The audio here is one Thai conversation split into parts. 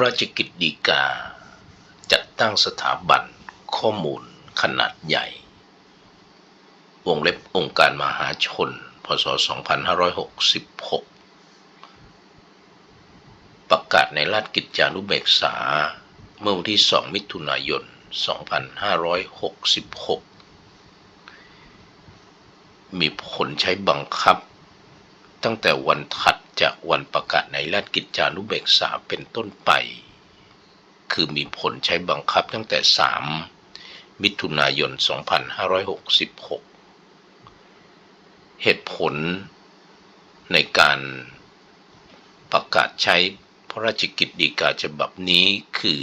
ระราชกิจดีกา จัดตั้งสถาบันข้อมูลขนาดใหญ่ วงเล็บองค์การมหาชน พศ 2566 ประกาศในราชกิจจานุเบกษา เมื่อวันที่ 2 มิถุนายน 2566 มีผลใช้บังคับ ตั้งแต่วันถัด จากวันประกาศในราชกิจจานุเบกษาเป็นต้นไป คือมีผลใช้บังคับตั้งแต่ 3 มิถุนายน 2566 เหตุผลในการประกาศใช้พระราชกิจดีกาฉบับนี้คือ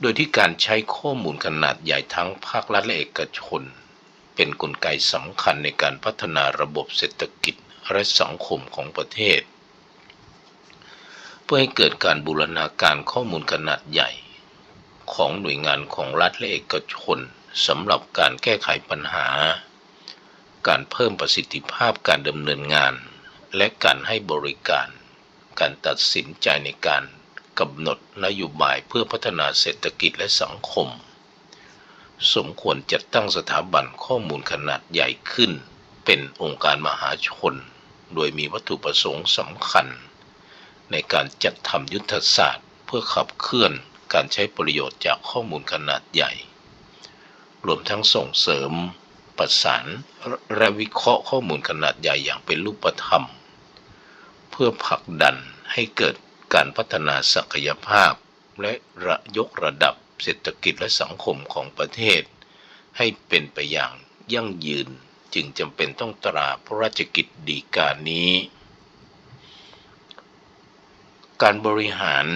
โดยที่การใช้ข้อมูลขนาดใหญ่ทั้งภาครัฐและเอกชน เป็นนกลไกสำคัญในการพัฒนาระบบเศรษฐกิจ และสังคมของประเทศ เพื่อให้เกิดการบูรณาการข้อมูลขนาดใหญ่ของหน่วยงานของรัฐและเอกชนสำหรับการแก้ไขปัญหา การเพิ่มประสิทธิภาพการดำเนินงาน และการให้บริการ การตัดสินใจในการกำหนดนโยบายเพื่อพัฒนาเศรษฐกิจและสังคม สมควรจัดตั้งสถาบันข้อมูลขนาดใหญ่ขึ้น เป็นองค์การมหาชน โดยมีวัตถุประสงค์สำคัญ ในการจัดทำยุทธศาสตร์ เพื่อขับเคลื่อนการใช้ประโยชน์จากข้อมูลขนาดใหญ่ รวมทั้งส่งเสริม ประสานและวิเคราะห์ข้อมูลขนาดใหญ่อย่างเป็นรูปธรรม เพื่อผลักดันให้เกิดการพัฒนาศักยภาพ และระยกระดับเศรษฐกิจและสังคมของประเทศ ให้เป็นไปอย่างยั่งยืน จึงจำเป็นต้องตราพระราชกิจดีกานี้ การบริหาร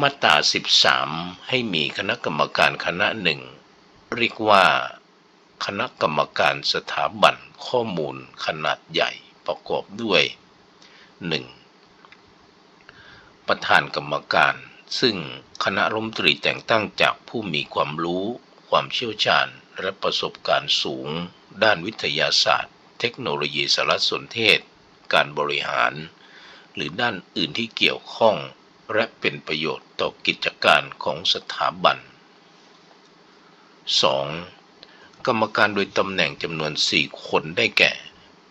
มาตรา13 ให้มีคณะกรรมการคณะหนึ่ง เรียกว่าคณะกรรมการสถาบันข้อมูลขนาดใหญ่ประกอบด้วย 1. ประธานกรรมการ ซึ่งคณะรัฐมนตรีแต่งตั้งจากผู้มีความรู้ ความเชี่ยวชาญและประสบการณ์สูง ด้านวิทยาศาสตร์ เทคโนโลยีสารสนเทศ การบริหาร หรือด้านอื่นที่เกี่ยวข้อง และเป็นประโยชน์ต่อกิจการของสถาบัน 2. กรรมการโดยตำแหน่งจำนวน 4 คนได้แก่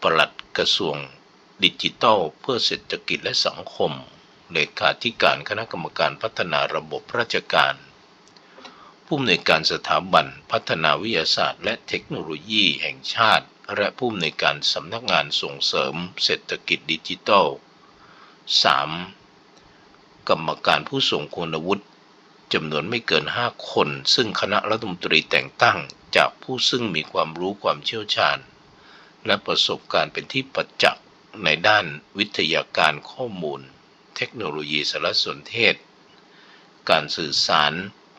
ปลัดกระทรวง ดิจิทัล เพื่อเศรษฐกิจและสังคมเลขาธิการคณะกรรมการพัฒนาระบบราชการ ผู้อำนวยการสถาบันพัฒนาวิทยาศาสตร์และเทคโนโลยีแห่งชาติ และผู้อำนวยการสำนักงานส่งเสริมเศรษฐกิจดิจิทัล 3. กรรมการผู้ทรงคุณวุฒิจำนวนไม่เกิน 5 คน ซึ่งคณะรัฐมนตรีแต่งตั้งจากผู้ซึ่งมีความรู้ความเชี่ยวชาญ และประสบการณ์เป็นที่ประจักษ์ในด้านวิทยาการข้อมูล เทคโนโลยีสารสนเทศ การสื่อสาร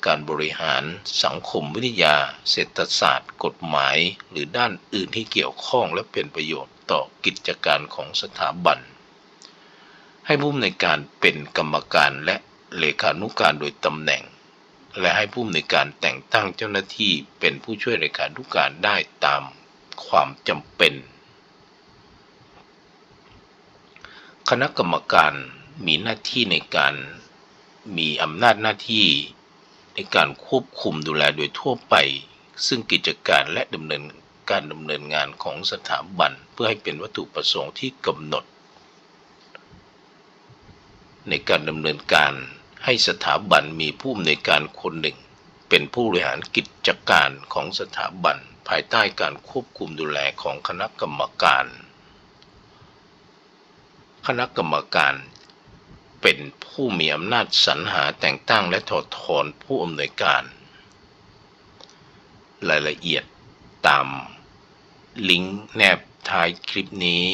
การบริหารสังคมวิทยา เศรษฐศาสตร์ กฎหมาย หรือด้านอื่นที่เกี่ยวข้องและเป็นประโยชน์ต่อกิจการของสถาบัน ให้ผู้อำนวยการเป็นกรรมการและเลขานุการโดยตำแหน่ง และให้ผู้อำนวยการแต่งตั้งเจ้าหน้าที่เป็นผู้ช่วยเลขานุการได้ตามความจำเป็น คณะกรรมการมีหน้าที่ในการมีอำนาจหน้าที่ ในการควบคุมดูแลโดยทั่วไป ซึ่งกิจการและดำเนินการดำเนินงานของสถาบัน เพื่อให้เป็นวัตถุประสงค์ที่กำหนด ในการดำเนินการให้สถาบันมีผู้อำนวยการคนหนึ่ง เป็นผู้บริหารกิจการของสถาบัน ภายใต้การควบคุมดูแลของคณะกรรมการ คณะกรรมการ เป็นผู้มีอำนาจสรรหาแต่งตั้งและถอดถอนผู้อำนวยการ รายละเอียดตามลิงก์แนบท้ายคลิปนี้